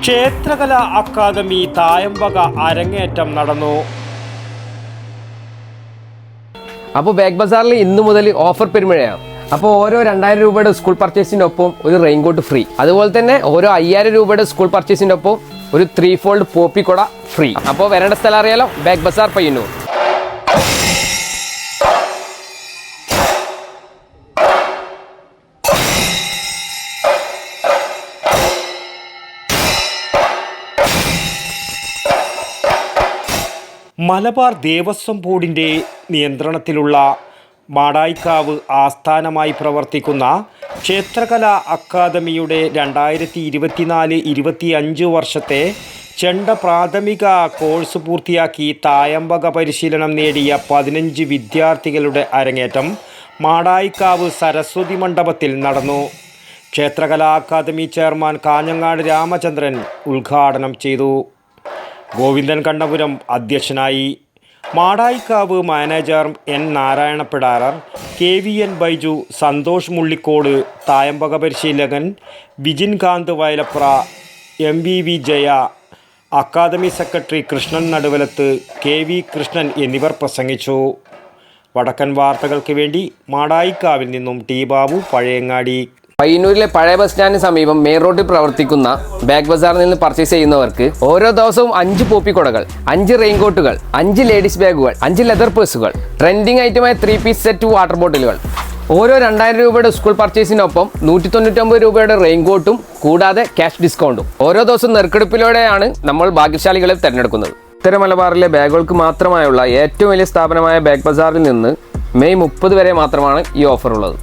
Kshetrakala academy തായമ്പക അരങ്ങേറ്റം നടന്നു. അപ്പോൾ ബാഗ് ബസാറിൽ ഇന്നു മുതൽ ഓഫർ പെരുമഴയാണ്. അപ്പോൾ ഓരോ രണ്ടായിരം രൂപയുടെ സ്കൂൾ പർച്ചേസിനൊപ്പം ഒരു റെയിൻകോട്ട് ഫ്രീ. അതുപോലെ തന്നെ ഓരോ അയ്യായിരം രൂപയുടെ സ്കൂൾ പർച്ചേസിനൊപ്പം ഒരു ത്രീ ഫോൾഡ് പോപ്പി കൊട ഫ്രീ. അപ്പോൾ വരേണ്ട സ്ഥലം അറിയാലോ? ബാഗ് ബസാർ പയ്യന്നൂർ. മലബാർ ദേവസ്വം ബോർഡിന്റെ നിയന്ത്രണത്തിലുള്ള മാടായിക്കാവ് ആസ്ഥാനമായി പ്രവർത്തിക്കുന്ന ക്ഷേത്രകലാ അക്കാദമിയുടെ രണ്ടായിരത്തി ഇരുപത്തിനാല് ഇരുപത്തി അഞ്ച് വർഷത്തെ ചെണ്ട പ്രാഥമിക കോഴ്സ് പൂർത്തിയാക്കി തായമ്പക പരിശീലനം നേടിയ പതിനഞ്ച് വിദ്യാർത്ഥികളുടെ അരങ്ങേറ്റം മാടായിക്കാവ് സരസ്വതി മണ്ഡപത്തിൽ നടന്നു. ക്ഷേത്രകലാ അക്കാദമി ചെയർമാൻ കാഞ്ഞങ്ങാട് രാമചന്ദ്രൻ ഉദ്ഘാടനം ചെയ്തു. ഗോവിന്ദൻ കണ്ണപുരം അധ്യക്ഷനായി Madayikkavu manager N Narayanapidarar K V N Baiju Santhosh Mullikode തായമ്പക പരിശീലകൻ Vijin Kanth Vayalapra M V V Jaya academy secretary Krishnan Naduvalath K V Krishnan എന്നിവർ പ്രസംഗിച്ചു. വടക്കൻ വാർത്തകൾക്ക് വേണ്ടി മാടായിക്കാവിൽ നിന്നും ടി ബാബു പഴയങ്ങാടി. പയ്യന്നൂരിലെ പഴയ ബസ് സ്റ്റാൻഡിന് സമീപം മെയിൻ റോഡിൽ പ്രവർത്തിക്കുന്ന ബാഗ് ബസാറിൽ നിന്ന് പർച്ചേസ് ചെയ്യുന്നവർക്ക് ഓരോ ദിവസവും അഞ്ച് പോപ്പിക്കുടകൾ കൊടകൾ അഞ്ച് റെയിൻകോട്ടുകൾ അഞ്ച് ലേഡീസ് ബാഗുകൾ അഞ്ച് ലെതർ പേഴ്സുകൾ ട്രെൻഡിങ് ഐറ്റമായ ത്രീ പീസ് സെറ്റ് വാട്ടർ ബോട്ടിലുകൾ ഓരോ രണ്ടായിരം രൂപയുടെ സ്കൂൾ പർച്ചേസിനൊപ്പം നൂറ്റി തൊണ്ണൂറ്റൊമ്പത് രൂപയുടെ റെയിൻകോട്ടും കൂടാതെ ക്യാഷ് ഡിസ്കൗണ്ടും ഓരോ ദിവസവും നെറുക്കെടുപ്പിലൂടെയാണ് നമ്മൾ ഭാഗ്യശാലികളെ തിരഞ്ഞെടുക്കുന്നത്. ഉത്തര മലബാറിലെ ബാഗുകൾക്ക് മാത്രമായുള്ള ഏറ്റവും വലിയ സ്ഥാപനമായ ബാഗ് ബസാറിൽ നിന്ന് മെയ് മുപ്പത് വരെ മാത്രമാണ് ഈ ഓഫർ ഉള്ളത്.